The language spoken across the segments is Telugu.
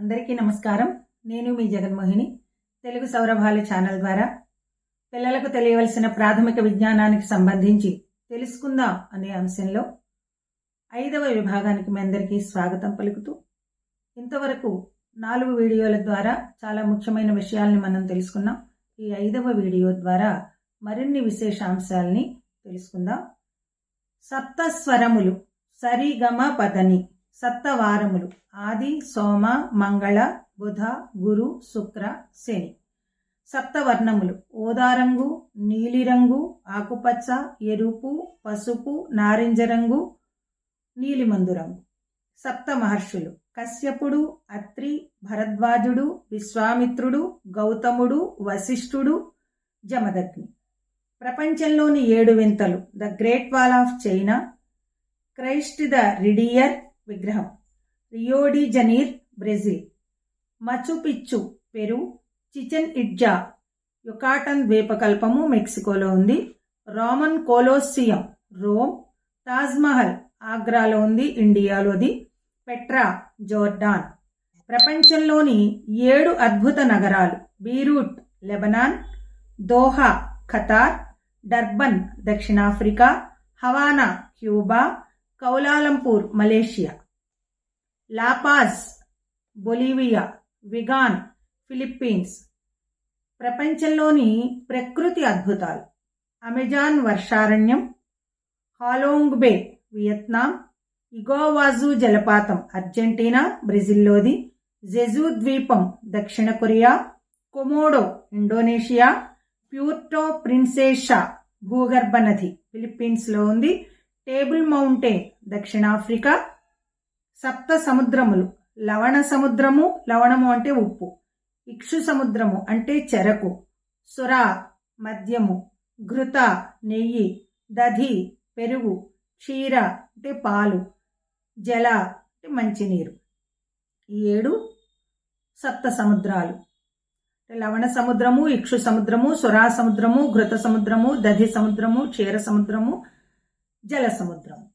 అందరికీ నమస్కారం. నేను మీ జగన్మోహిని. తెలుగు సౌరభాలు ఛానల్ ద్వారా పిల్లలకు తెలియవలసిన ప్రాథమిక విజ్ఞానానికి సంబంధించి తెలుసుకుందాం అనే అంశంలో ఐదవ విభాగానికి మీ అందరికీ స్వాగతం పలుకుతూ ఇంతవరకు నాలుగు వీడియోల ద్వారా చాలా ముఖ్యమైన విషయాల్ని మనం తెలుసుకున్నాం. ఈ ఐదవ వీడియో ద్వారా మరిన్ని విశేషాంశాలని తెలుసుకుందాం. సప్తస్వరములు సరిగమ పదని సప్తవారములు. ఆది సోమ మంగళ బుధ గురు శుక్ర శని. సప్తవర్ణములు. ఓదారంగు నీలిరంగు ఆకుపచ్చ ఎరుపు పసుపు నారింజ రంగు నీలిమందు రంగు. సప్త మహర్షులు కశ్యపుడు అత్రి భరద్వాజుడు విశ్వామిత్రుడు గౌతముడు వశిష్ఠుడు జమదగ్ని. ప్రపంచంలోని ఏడు వింతలు. The great wall of China. Christ the redeemer. విగ్రహం. Rio de Janeiro Brazil. Machu Picchu Peru. Chichen Itza Yucatan ద్వీపకల్పము మెక్సికోలో ఉంది. Roman కోలోసియం Rome. తాజ్మహల్ ఆగ్రాలో ఉంది ఇండియాలోది. Petra Jordan. ప్రపంచంలోని ఏడు అద్భుత నగరాలు Beirut Lebanon Doha Qatar Durban దక్షిణాఫ్రికా Havana Cuba Kuala Lumpur Malaysia. La Paz Bolivia Vigan Philippines. ప్రపంచంలోని ప్రకృతి అద్భుతాలు. అమెజాన్ వర్షారణ్యం హాలోంగ్ బే వియత్నాం ఇగోవాజు జలపాతం అర్జెంటీనా బ్రెజిల్లోది జెజు ద్వీపం దక్షిణ Korea Komodo Indonesia Puerto Princesa భూగర్భ నది ఫిలిప్పీన్స్లో ఉంది. టేబుల్ మౌంటైన్ దక్షిణాఫ్రికా సప్త సముద్రములు. లవణ సముద్రము లవణము అంటే ఉప్పు. ఇక్షు సముద్రము అంటే చెరకు. సుర మద్యము. ఘృత నెయ్యి. దధి పెరుగు. క్షీర అంటే పాలు. జల అంటే మంచినీరు. ఈ ఏడు సప్త సముద్రాలు. లవణ సముద్రము ఇక్షు సముద్రము సురా సముద్రము ఘృత సముద్రము దధి సముద్రము క్షీర సముద్రము జల సముద్రము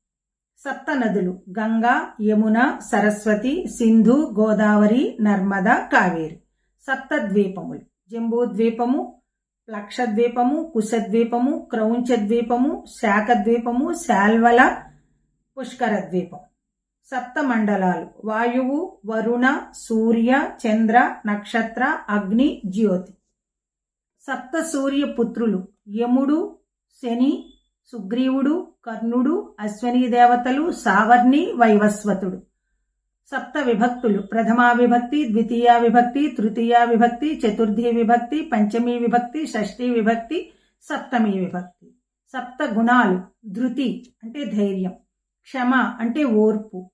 సప్త నదులు గంగా యమున సరస్వతి సింధు గోదావరి నర్మద కావేరి. సప్త ద్వీపములు జంబోద్వీపము లక్షద్వీపము కుశద్వీపము క్రౌంచ ద్వీపము శాఖ ద్వీపము శాల్వల పుష్కర ద్వీపం సప్త మండలాలు వాయువు వరుణ సూర్య చంద్ర నక్షత్ర అగ్ని జ్యోతి. సప్త సూర్య పుత్రులు యముడు శని సుగ్రీవుడు కర్ణుడు అశ్వనీ దేవతలు సావర్ణి వైవస్వతుడు. సప్త విభక్తులు. ప్రథమా విభక్తి ద్వితీయ విభక్తి తృతీయ విభక్తి చతుర్థి విభక్తి పంచమీ విభక్తి షష్ఠీ విభక్తి సప్తమీ విభక్తి. సప్త గుణాలు. ధృతి అంటే ధైర్యం. క్షమ అంటే ఓర్పు.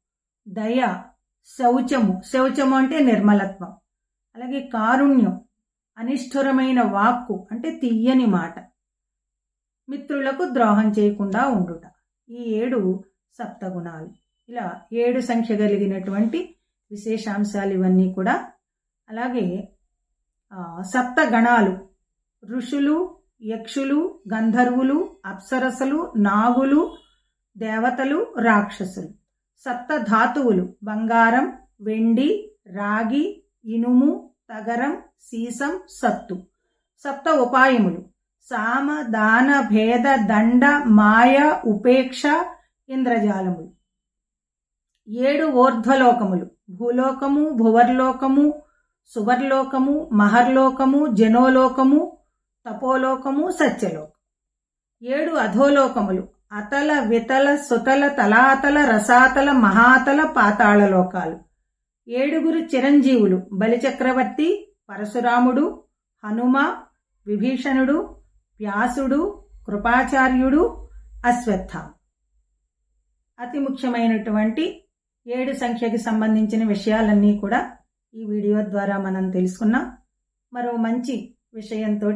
దయ శౌచము. శౌచము అంటే నిర్మలత్వం. అలాగే కారుణ్యం. అనిష్ఠురమైన వాక్కు అంటే తీయని మాట. మిత్రులకు ద్రోహం చేయకుండా ఉండుట. ఈ ఏడు సప్తగుణాలు. ఇలా ఏడు సంఖ్య కలిగినటువంటి విశేషాంశాలు ఇవన్నీ కూడా. అలాగే సప్తగణాలు. ఋషులు యక్షులు గంధర్వులు అప్సరసలు నాగులు దేవతలు రాక్షసులు. సప్త ధాతువులు బంగారం వెండి రాగి ఇనుము తగరం సీసం సత్తు. సప్త ఉపాయములు. సామ దాన భేద దండ మాయ ఉపేక్ష ఇంద్రజాలములు. ఏడు ఓర్ధ్వలోకములు. భూలోకము భువర్లోకము సువర్లోకము మహర్లోకము జనోలోకము తపోలోకము సత్యలోకం. ఏడు అధోలోకములు. అతల వితల సుతల తలాతల రసాతల మహాతల పాతాళ లోకాలు ఏడుగురు చిరంజీవులు. బలిచక్రవర్తి పరశురాముడు హనుమ విభీషణుడు వ్యాసుడు కృపాచార్యుడు అశ్వత్థామ అతి ముఖ్యమైనటువంటి ఏడు సంఖ్యకి సంబంధించిన విషయాలన్నీ కూడా ఈ వీడియో ద్వారా మనం తెలుసుకున్నాం. మరో మంచి విషయంతో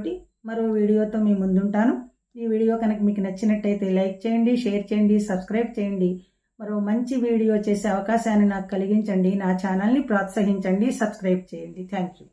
మరో వీడియోతో మీ ముందుంటాను. ఈ వీడియో కనుక మీకు నచ్చినట్టయితే లైక్ చేయండి షేర్ చేయండి సబ్స్క్రైబ్ చేయండి. మరో మంచి వీడియో చేసే అవకాశాన్ని నాకు కలిగించండి. నా ఛానల్ని ప్రోత్సహించండి సబ్స్క్రైబ్ చేయండి. Thank you.